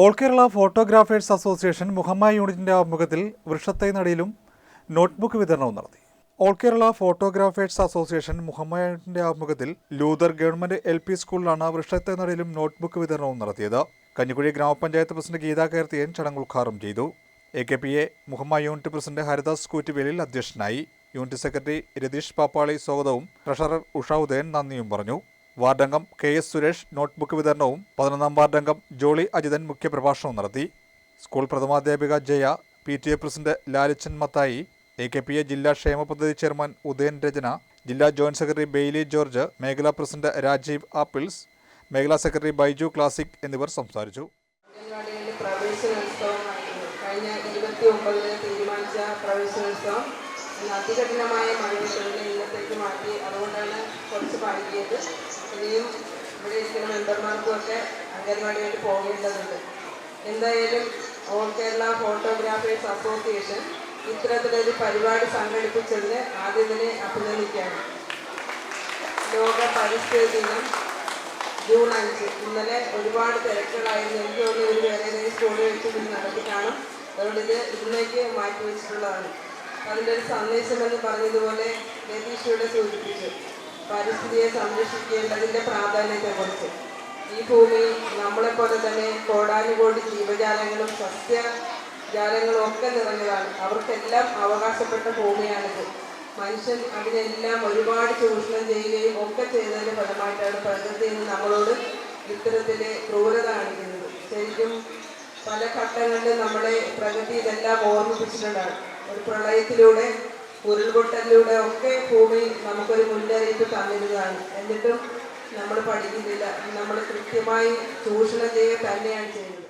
All Kerala photographers association Muhamma യൂണിറ്റിന്റെ ആഭിമുഖ്യത്തിൽ വൃക്ഷത്തൈ നടയിലും നോട്ട്ബുക്ക് വിതരണവും നടത്തി. All Kerala photographers association Muhamma യൂണിറ്റിന്റെ ആഭിമുഖ്യത്തിൽ ലൂതർ ഗവൺമെന്റ് എൽ പി സ്കൂളിലാണ് വൃക്ഷത്തൈ നടയിലും നോട്ട്ബുക്ക് വിതരണവും നടത്തിയത്. കഞ്ഞിക്കുഴി ഗ്രാമപഞ്ചായത്ത് പ്രസിഡന്റ് ഗീതാ കീർത്തിയൻ ചടങ്ങ് ഉദ്ഘാടനം ചെയ്തു. A K P A Muhamma unit president Haridas Koottuvelil അധ്യക്ഷനായി. യൂണിറ്റ് സെക്രട്ടറി രതീഷ് പാപ്പാളി സ്വാഗതവും ട്രഷറർ ഉഷ ഉദയൻ നന്ദിയും പറഞ്ഞു. വാർഡംഗം കെ എസ് സുരേഷ് നോട്ട്ബുക്ക് വിതരണവും പതിനൊന്നാം വാർഡംഗം ജോളി അജിതൻ മുഖ്യപ്രഭാഷണവും നടത്തി. School പ്രഥമാധ്യാപിക Jaya P T A president Lalichan Mathai A K P A ജില്ലാ ക്ഷേമ പദ്ധതി ചെയർമാൻ ഉദയൻ രചന ജില്ലാ ജോയിന്റ് സെക്രട്ടറി ബെയ്ലി ജോർജ് മേഖലാ പ്രസിഡന്റ് രാജീവ് ആപ്പിൾസ് മേഖലാ സെക്രട്ടറി ബൈജു ക്ലാസിക് എന്നിവർ സംസാരിച്ചു. ഇരുപത്തി ഒമ്പതിന് തീരുമാനിച്ച പ്രവേശനോത്സവം അതികഠിനമായ മഴയെ അതുകൊണ്ടാണ് കുറച്ച് പാടിയത് ഇനിയും ഇവിടെ ഇരിക്കുന്ന മെമ്പർമാർക്കുമൊക്കെ അംഗൻവാടിയായിട്ട് പോകേണ്ടതുണ്ട്. എന്തായാലും ഓൾ കേരള ഫോട്ടോഗ്രാഫേഴ്സ് അസോസിയേഷൻ ഇത്തരത്തിലൊരു പരിപാടി സംഘടിപ്പിച്ചതിന് ആദ്യം തന്നെ അഭിനന്ദിക്കുകയാണ്. ലോക പരിസ്ഥിതി ദിനം ജൂൺ അഞ്ച്. ഇന്നലെ ഒരുപാട് തിരക്കുകളായിരുന്നു. എനിക്ക് തോന്നുന്നു ഒരു വേറെ സ്കൂളിൽ വെച്ച് ഇത് നടത്തി കാണും. അതുകൊണ്ട് ഇത് ഇന്നേക്ക് മാറ്റിവെച്ചിട്ടുള്ളതാണ് അതിന്റെ ഒരു സന്ദേശം എന്ന് പറഞ്ഞതുപോലെ രതീഷയുടെ സൂചിപ്പിച്ചു. പരിസ്ഥിതിയെ സംരക്ഷിക്കേണ്ടതിന്റെ പ്രാധാന്യത്തെക്കുറിച്ച്. ഈ ഭൂമി നമ്മളെപ്പോലെ തന്നെ കോടാനുകോടി ജീവജാലങ്ങളും സസ്യജാലങ്ങളും ഒക്കെ നിറഞ്ഞതാണ്. അവർക്കെല്ലാം അവകാശപ്പെട്ട ഭൂമിയാണിത്. മനുഷ്യൻ അതിനെല്ലാം ഒരുപാട് ചൂഷണം ചെയ്യുകയും ഒക്കെ ചെയ്തതിന്റെ ഫലമായിട്ടാണ് പ്രകൃതി ഇന്ന് നമ്മളോട് ഇത്തരത്തിലെ ക്രൂരത കാണിക്കുന്നത്. ശരിക്കും പല ഘട്ടങ്ങളിലും നമ്മുടെ പ്രകൃതി ഇതെല്ലാം ഓർമ്മിപ്പിച്ചിട്ടുണ്ടാണ് ഒരു പ്രളയത്തിലൂടെ ഉരുൾപൊട്ടലിലൂടെ ഒക്കെ ഭൂമി നമുക്കൊരു മുന്നറിയിപ്പ് തന്നിരുന്നതാണ് എന്നിട്ടും നമ്മൾ പഠിക്കുന്നില്ല. നമ്മൾ കൃത്യമായി ചൂഷണം ചെയ്യുക തന്നെയാണ് ചെയ്യുന്നത്.